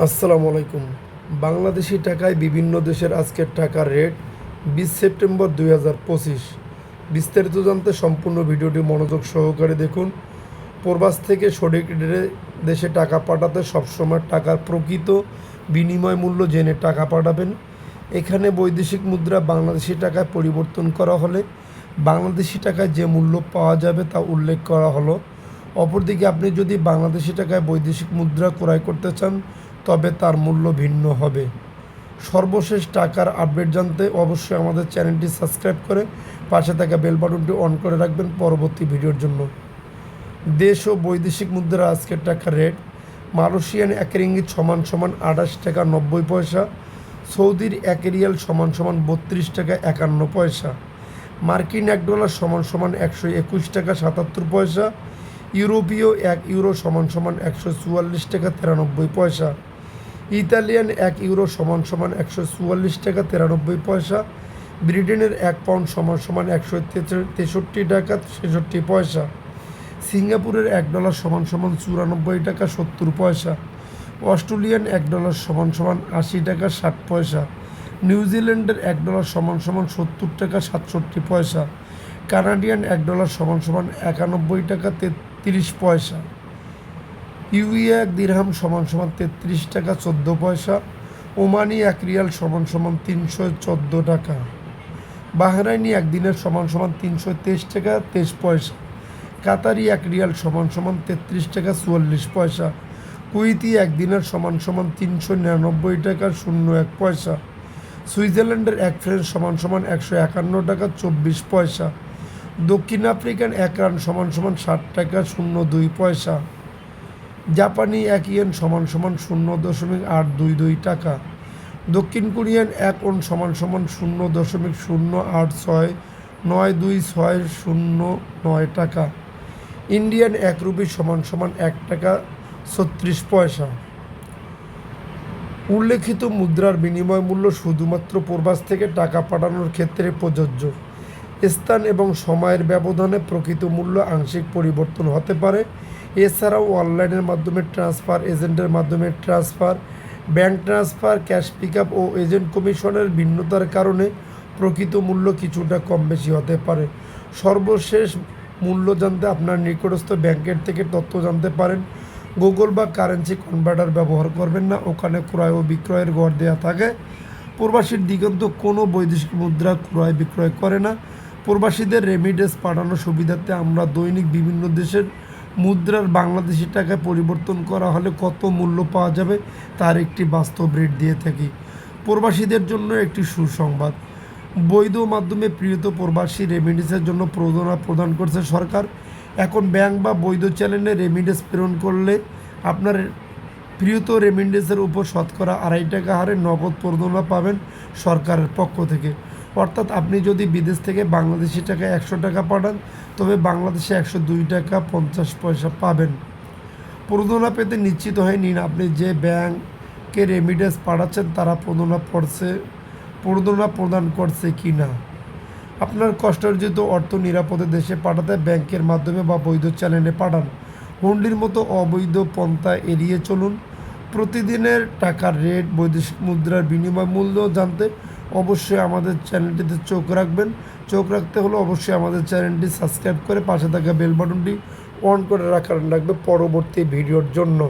আসসালামু আলাইকুম। বাংলাদেশি টাকায় বিভিন্ন দেশের আজকের টাকার রেট বিশ সেপ্টেম্বর দুই হাজার পঁচিশ। বিস্তারিত জানতে সম্পূর্ণ ভিডিওটি মনোযোগ সহকারে দেখুন। প্রবাস থেকে সঠিক দেশে টাকা পাঠাতে সবসময় টাকার প্রকৃত বিনিময় মূল্য জেনে টাকা পাঠাবেন। এখানে বৈদেশিক মুদ্রা বাংলাদেশি টাকায় পরিবর্তন করা হলে বাংলাদেশি টাকায় যে মূল্য পাওয়া যাবে তা উল্লেখ করা হলো। অপরদিকে আপনি যদি বাংলাদেশি টাকায় বৈদেশিক মুদ্রা ক্রয় করতে চান তবে তার মূল্য ভিন্ন হবে। সর্বশেষ টাকার আপডেট জানতে অবশ্যই আমাদের চ্যানেলটি সাবস্ক্রাইব করে পাশে থাকা বেল বাটনটি অন করে রাখবেন পরবর্তী ভিডিওর জন্য। দেশ ও বৈদেশিক মুদ্রা আজকের টাকার রেট, মালয়েশিয়ান এক রিঙ্গিত সমান সমান আঠাশ টাকা নব্বই পয়সা, সৌদির এক রিয়াল সমান সমান বত্রিশ টাকা একান্ন পয়সা, মার্কিন এক ডলার সমান সমান একশো একুশ টাকা সাতাত্তর পয়সা, ইউরোপীয় এক ইউরো সমান সমান একশো চুয়াল্লিশ টাকা তিরানব্বই পয়সা। ইতালিয়ান এক ইউরো সমান সমান একশো চুয়াল্লিশ টাকা তিরানব্বই পয়সা, ব্রিটেনের এক পাউন্ড সমান সমান একশো তেষট্টি টাকা ছেষট্টি পয়সা, সিঙ্গাপুরের এক ডলার সমান সমান চুরানব্বই টাকা সত্তর পয়সা, অস্ট্রেলিয়ান এক ডলার সমান সমান আশি টাকা ষাট পয়সা নিউজিল্যান্ডের এক ডলার সমান সমান সত্তর টাকা সাতষট্টি পয়সা, কানাডিয়ান এক ডলার সমান সমান একানব্বই টাকা তেত্রিশ পয়সা। ইউই এক দিরহাম সমান সমান তেত্রিশ টাকা চোদ্দ পয়সা, ওমানি এক রিয়াল সমান সমান তিনশো চোদ্দ টাকা। বাহরাইনি একদিনের সমান সমান তিনশো তেইশ টাকা তেইশ পয়সা। কাতারি এক রিয়াল সমান সমান তেত্রিশ টাকা চুয়াল্লিশ পয়সা। কুইতি একদিনের সমান সমান তিনশো নিরানব্বই টাকা শূন্য এক পয়সা। সুইজারল্যান্ডের এক ফ্রেন্স সমান সমান একশো একান্ন টাকা চব্বিশ পয়সা। দক্ষিণ আফ্রিকান এক রান সমান সমান ষাট টাকা শূন্য দুই পয়সা। জাপানি এক ইয়েন সমান সমান শূন্য দশমিক আট দুই দুই টাকা। দক্ষিণ কোরিয়ান এক ওন সমান সমান শূন্য দশমিক শূন্য আট ছয় নয় দুই ছয় শূন্য নয় টাকা। ইন্ডিয়ান এক রুপি সমান সমান এক টাকা ছত্রিশ পয়সা। উল্লেখিত মুদ্রার বিনিময় মূল্য শুধুমাত্র প্রবাস থেকে টাকা পাঠানোর ক্ষেত্রে প্রযোজ্য। স্থান এবং সময়ের ব্যবধানে প্রকৃত মূল্য আংশিক পরিবর্তন হতে পারে। এছাড়াও অনলাইনের মাধ্যমে ট্রান্সফার, এজেন্টের মাধ্যমে transfer, bank transfer, cash pick ও এজেন্ট কমিশনের ভিন্নতার কারণে প্রকৃত মূল্য কিছুটা কম বেশি হতে পারে। সর্বশেষ মূল্য জানতে আপনার নিকটস্থ ব্যাংকের থেকে তথ্য জানতে পারেন। গুগল বা কারেন্সি কনভার্টার ব্যবহার করবেন না। ওখানে ক্রয় ও বিক্রয়ের গড় দেওয়া থাকে। প্রবাসীর দিগন্ত কোনো বৈদেশিক মুদ্রা ক্রয় বিক্রয় করে না। প্রবাসীদের রেমিডেন্স পাঠানোর সুবিধাতে আমরা দৈনিক বিভিন্ন দেশের মুদ্রার বাংলাদেশি টাকায় পরিবর্তন করা হলে কত মূল্য পাওয়া যাবে তার একটি বাস্তব রেট দিয়ে থাকি। প্রবাসীদের জন্য একটি সুসংবাদ। বৈধ মাধ্যমে প্রিয়ত প্রবাসী রেমিডেন্সের জন্য প্রণোদনা প্রদান করছে সরকার। এখন ব্যাংক বা বৈধ চ্যানেলে রেমিডেন্স প্রেরণ করলে আপনার প্রিয়ত রেমিডেন্সের উপর শতকরা আড়াই টাকা হারে নগদ প্রণোদনা পাবেন সরকারের পক্ষ থেকে। অর্থাৎ আপনি যদি বিদেশ থেকে বাংলাদেশি টাকা একশো টাকা পাঠান, তবে বাংলাদেশে একশো দুই টাকা পঞ্চাশ পয়সা পাবেন। প্রণোদনা পেতে নিশ্চিত হয়ে নিন, আপনি যে ব্যাংকে রেমিডেন্স পাঠাচ্ছেন, তারা প্রণোদনা পড়ছে প্রণোদনা প্রদান করছে কি না আপনার কষ্টার্জিত অর্থ নিরাপদে দেশে পাঠাতে ব্যাংকের মাধ্যমে বা বৈধ চ্যানেলে পাঠান। হুন্ডির মতো অবৈধ পন্থা এড়িয়ে চলুন। প্রতিদিনের টাকার রেট বৈদেশিক মুদ্রার বিনিময় মূল্য জানতে অবশ্যই আমাদের চ্যানেলটিতে চোখ রাখবেন। চোখ রাখতে হলে অবশ্যই আমাদের চ্যানেলটি সাবস্ক্রাইব করে পাশে থাকা বেল বাটনটি অন করে রাখার রাখবে পরবর্তী ভিডিওর জন্য।